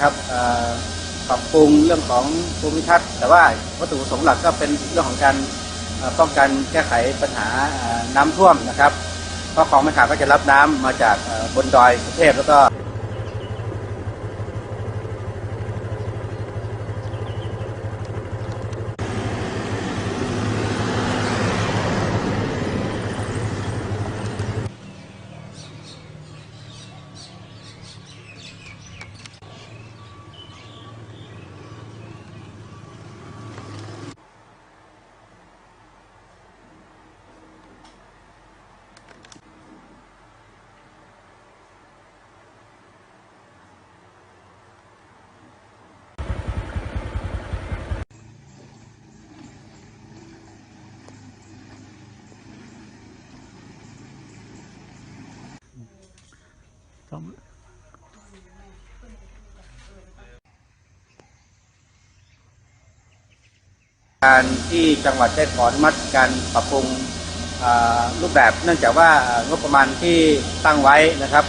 ครับปรับปรุงเรื่องของภูมิทัศน์ แต่ว่าวัตถุประสงค์หลักก็เป็นเรื่องของการป้องกันแก้ไขปัญหาน้ำท่วมนะครับเพราะของแม่ขาก็จะรับน้ำมาจากบนดอยสุเทพแล้วก็ การที่จังหวัดได้ขออนุมัติการปรับปรุงรูปแบบเนื่องจากว่างบประมาณที่ตั้งไว้นะครับ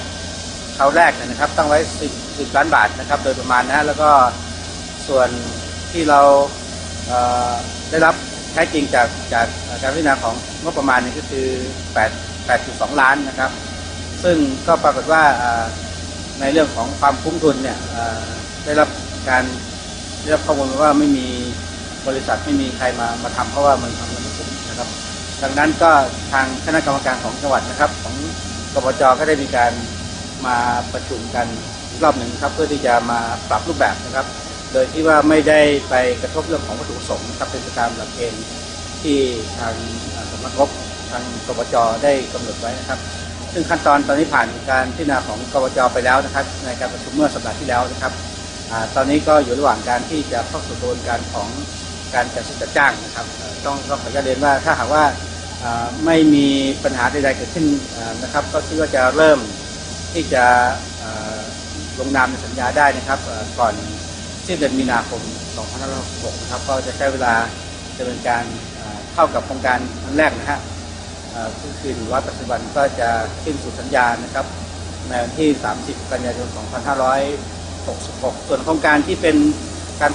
เขาวแรกนะครับตั้งไว้ 10 10ล้านบาทนะครับ โดยประมาณนะฮะแล้วก็ส่วนที่เราเอ่อได้รับใช้จริงจากจากการพิจารณาของงบประมาณนี่ก็คือ 8 8.2 ล้านนะครับ ซึ่งก็ปรากฏว่าในเรื่องของความคุ้มทุนเนี่ยได้รับการได้รับข้อมูลมาว่าไม่มีบริษัทไม่มีใครมามาทำเพราะว่ามันทำมันไม่คุ้มนะครับ ดังนั้นก็ทางคณะกรรมการของจังหวัดนะครับ ของกบจก็ได้มีการมาประชุมกันอีกรอบหนึ่งครับเพื่อที่จะมาปรับรูปแบบนะครับ โดยที่ว่าไม่ได้ไปกระทบเรื่องของวัตถุประสงค์นะครับเป็นไปตามหลักเกณฑ์ที่ทางสำนักงบทางกบจได้กำหนดไว้นะครับ ซึ่งขั้นตอนตอนนี้ผ่านการพิจารณาของกบจไปแล้วนะครับ ในการประชุมเมื่อสัปดาห์ที่แล้วนะครับอตอนนี้ก็อยู่ระหว่างการที่จะเข้าสู่กระบวนการของการจัดซื้อจัดจ้างนะครับ ต้องต้องขออนุญาตเรียนว่าถ้าหากว่าไม่มีปัญหาใดๆเกิดขึ้นนะครับ ก็คิดว่าจะเริ่มที่จะลงนามในสัญญาได้นะครับก่อนสิ้นเดือนมีนาคม 2566 นะครับ ก็จะใช้เวลาดำเนินการเท่ากับโครงการครั้งแรกนะฮะเอ่อ ซึ่งคือ100ปัจจุบันก็จะขึ้นสุดสัญญานะครับในวันที่ 30 กันยายน 2566 ส่วนโครงการที่เป็นการ